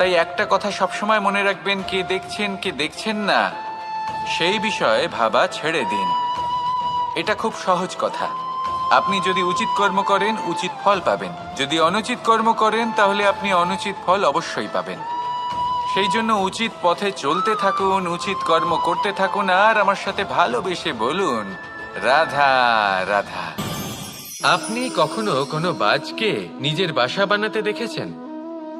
তাই একটা কথা সবসময় মনে রাখবেন, কে দেখছেন কে দেখছেন না? সেই বিষয়ে ভাবা ছেড়ে দিন। এটা খুব সহজ কথা। আপনি যদি উচিত কর্ম করেন, উচিত ফল পাবেন। যদি অনুচিত কর্ম করেন, তাহলে আপনি অনুচিত ফল অবশ্যই পাবেন। সেই জন্য উচিত পথে চলতে থাকুন, উচিত কর্ম করতে থাকুন, আর আমার সাথে ভালোবেসে বলুন, রাধা রাধা। আপনি কখনো কোনো বাজকে নিজের বাসা বানাতে দেখেছেন?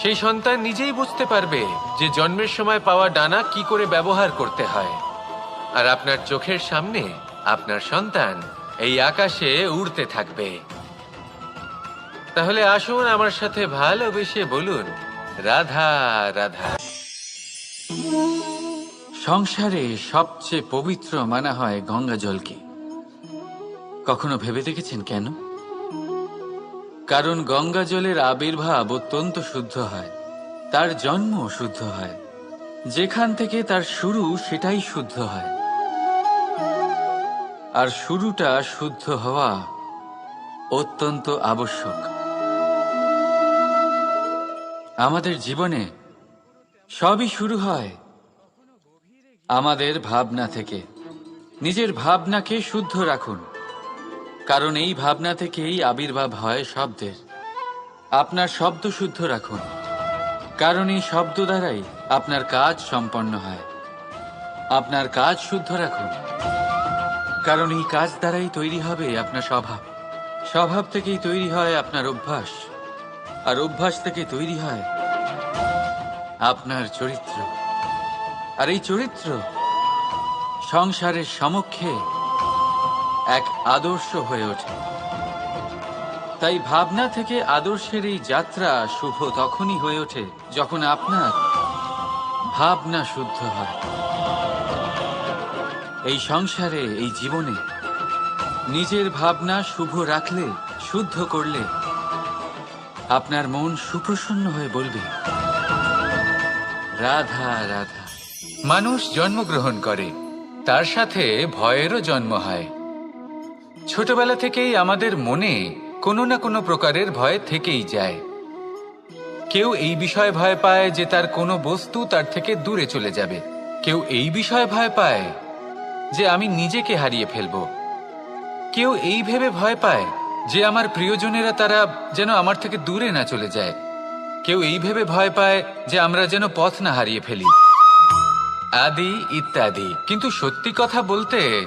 সেই সন্তান নিজেই বুঝতে পারবে যে জন্মের সময় পাওয়া ডানা কি করে ব্যবহার করতে হয়। আর আপনার চোখের সামনে আপনার সন্তান এই আকাশে উড়তে থাকবে। তাহলে আসুন আমার সাথে ভালোবেসে বলুন, রাধা রাধা। সংসারে সবচেয়ে পবিত্র মানা হয় গঙ্গা জলকে কখনো ভেবে দেখেছেন কেন? কারণ গঙ্গা জলের আবির্ভাব অত্যন্ত শুদ্ধ হয়, তার জন্ম শুদ্ধ হয়। যেখান থেকে তার শুরু সেটাই শুদ্ধ হয়। আর শুরুটা শুদ্ধ হওয়া অত্যন্ত আবশ্যক। আমাদের জীবনে সবই শুরু হয় আমাদের ভাবনা থেকে। নিজের ভাবনাকে শুদ্ধ রাখুন। কারণ এই ভাবনা থেকেই আবির্ভাব হয় শব্দের। আপনার শব্দ শুদ্ধ রাখুন। কারণ এই শব্দ দ্বারাই আপনার কাজ সম্পন্ন হয়। আপনার কাজ শুদ্ধ রাখুন। কারণ এই কাজ দ্বারাই তৈরি হবে আপনার স্বভাব। স্বভাব থেকেই তৈরি হয় আপনার অভ্যাস। আর অভ্যাস থেকে তৈরি হয় আপনার চরিত্র। আর এই চরিত্র সংসারের সমক্ষে এক আদর্শ হয়ে ওঠে। তাই ভাবনা থেকে আদর্শের এই যাত্রা শুভ তখনই হয়ে ওঠে যখন আপনার ভাবনা শুদ্ধ হয়। এই সংসারে, এই জীবনে নিজের ভাবনা শুভ রাখলে, শুদ্ধ করলে আপনার মন সুপ্রসন্ন হয়ে বলবে, রাধা রাধা। মানুষ জন্মগ্রহণ করে, তার সাথে ভয়েরও জন্ম হয়। ছোটবেলা থেকেই আমাদের মনে কোনো না কোনো প্রকারের ভয় থেকেই যায়। কেউ এই বিষয়ে ভয় পায় যে তার কোনো বস্তু তার থেকে দূরে চলে যাবে। কেউ এই বিষয়ে ভয় পায় যে আমি নিজেকে হারিয়ে ফেলব। কেউ এই ভেবে ভয় পায় যে আমার প্রিয়জনেরা তারা যেন আমার থেকে দূরে না চলে যায়। কেউ এই ভেবে ভয় পায় যে আমরা যেন পথ না হারিয়ে ফেলি। আদি ইত্যাদি। কিন্তু সত্যি কথা বলতে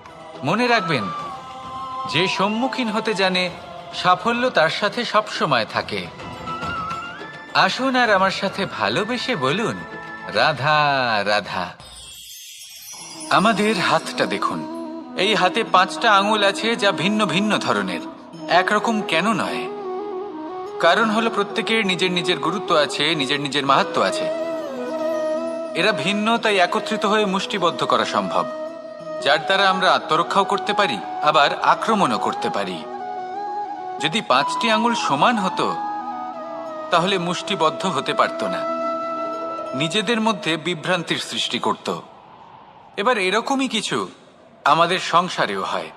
মনে রাখবেন, যে সম্মুখীন হতে জানে, সাফল্য তার সাথে সবসময় থাকে। আসুন আর আমার সাথে ভালোবেসে বলুন, রাধা রাধা। আমাদের হাতটা দেখুন। এই হাতে পাঁচটা আঙুল আছে যা ভিন্ন ভিন্ন ধরনের, একরকম কেন নয়? কারণ হলো প্রত্যেকের নিজের নিজের গুরুত্ব আছে, নিজের নিজের মাহাত্ম আছে। এরা ভিন্ন, তাই একত্রিত হয়ে মুষ্টিবদ্ধ করা সম্ভব। যার দ্বারা আমরা আত্মরক্ষাও করতে পারি, আবার আক্রমণও করতে পারি। যদি পাঁচটি আঙুল সমান হতো, তাহলে মুষ্টিবদ্ধ হতে পারত না। নিজেদের মধ্যে বিভ্রান্তির সৃষ্টি করত। এবার এরকমই কিছু আমাদের সংসারেও হয়।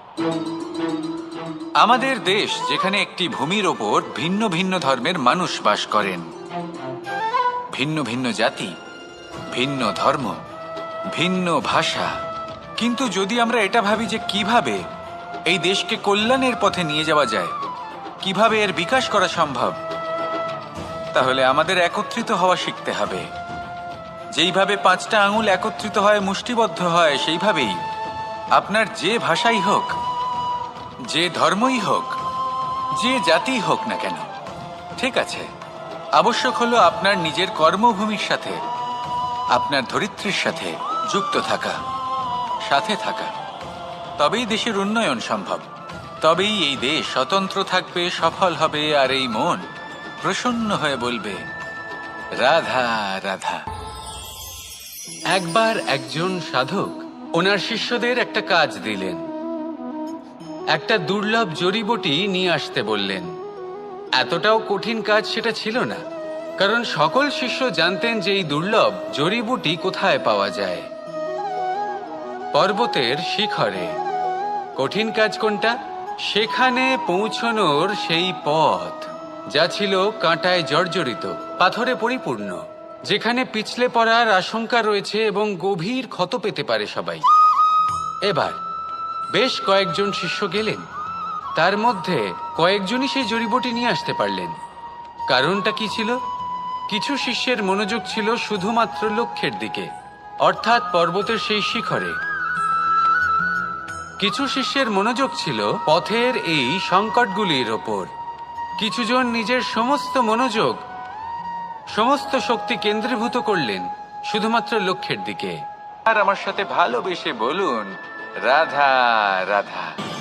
আমাদের দেশ যেখানে একটি ভূমির ওপর ভিন্ন ভিন্ন ধর্মের মানুষ বাস করেন। ভিন্ন ভিন্ন জাতি, ভিন্ন ধর্ম, ভিন্ন ভাষা। কিন্তু যদি আমরা এটা ভাবি যে কীভাবে এই দেশকে কল্যাণের পথে নিয়ে যাওয়া যায়, কীভাবে এর বিকাশ করা সম্ভব, তাহলে আমাদের একত্রিত হওয়া শিখতে হবে। যেইভাবে পাঁচটা আঙুল একত্রিত হয়, মুষ্টিবদ্ধ হয়, সেইভাবেই আপনার যে ভাষাই হোক, যে ধর্মই হোক, যে জাতি হোক না কেন, ঠিক আছে? আবশ্যক হলো আপনার নিজের কর্মভূমির সাথে, আপনার ধরিত্রীর সাথে যুক্ত থাকা। সাথে থাকা। তবেই দেশের উন্নয়ন সম্ভব। তবেই এই দেশ স্বতন্ত্র থাকবে, সফল হবে, আর এই মন প্রসন্ন হয়ে বলবে, রাধা রাধা। একবার একজন সাধক ওনার শিষ্যদের একটা কাজ দিলেন। একটা দুর্লভ জড়িবটি নিয়ে আসতে বললেন। এতটাও কঠিন কাজ সেটা ছিল না, কারণ সকল শিষ্য জানতেন যে এই দুর্লভ জড়িবুটি কোথায় পাওয়া যায়। পর্বতের শিখরে। কঠিন কাজ কোনটা? সেখানে পৌঁছনোর সেই পথ, যা ছিল কাঁটায় জর্জরিত, পাথরে পরিপূর্ণ, যেখানে পিছলে পড়ার আশঙ্কা রয়েছে এবং গভীর ক্ষত পেতে পারে সবাই। এবার, বেশ কয়েকজন শিষ্য গেলেন। তার মধ্যে কয়েকজনই সেই জড়িবটি নিয়ে আসতে পারলেন। কারণটা কি ছিল? কিছু শিষ্যের মনোযোগ ছিল শুধুমাত্র লক্ষ্যের দিকে, অর্থাৎ পর্বতের সেই শিখরে। কিছু শিষ্যের মনোযোগ ছিল পথের এই সংকটগুলির ওপর। কিছুজন নিজের সমস্ত মনোযোগ, সমস্ত শক্তি কেন্দ্রীভূত করলেন, শুধুমাত্র লক্ষ্যের দিকে। আর আমার সাথে ভালোবেসে বলুন, রাধা রাধা।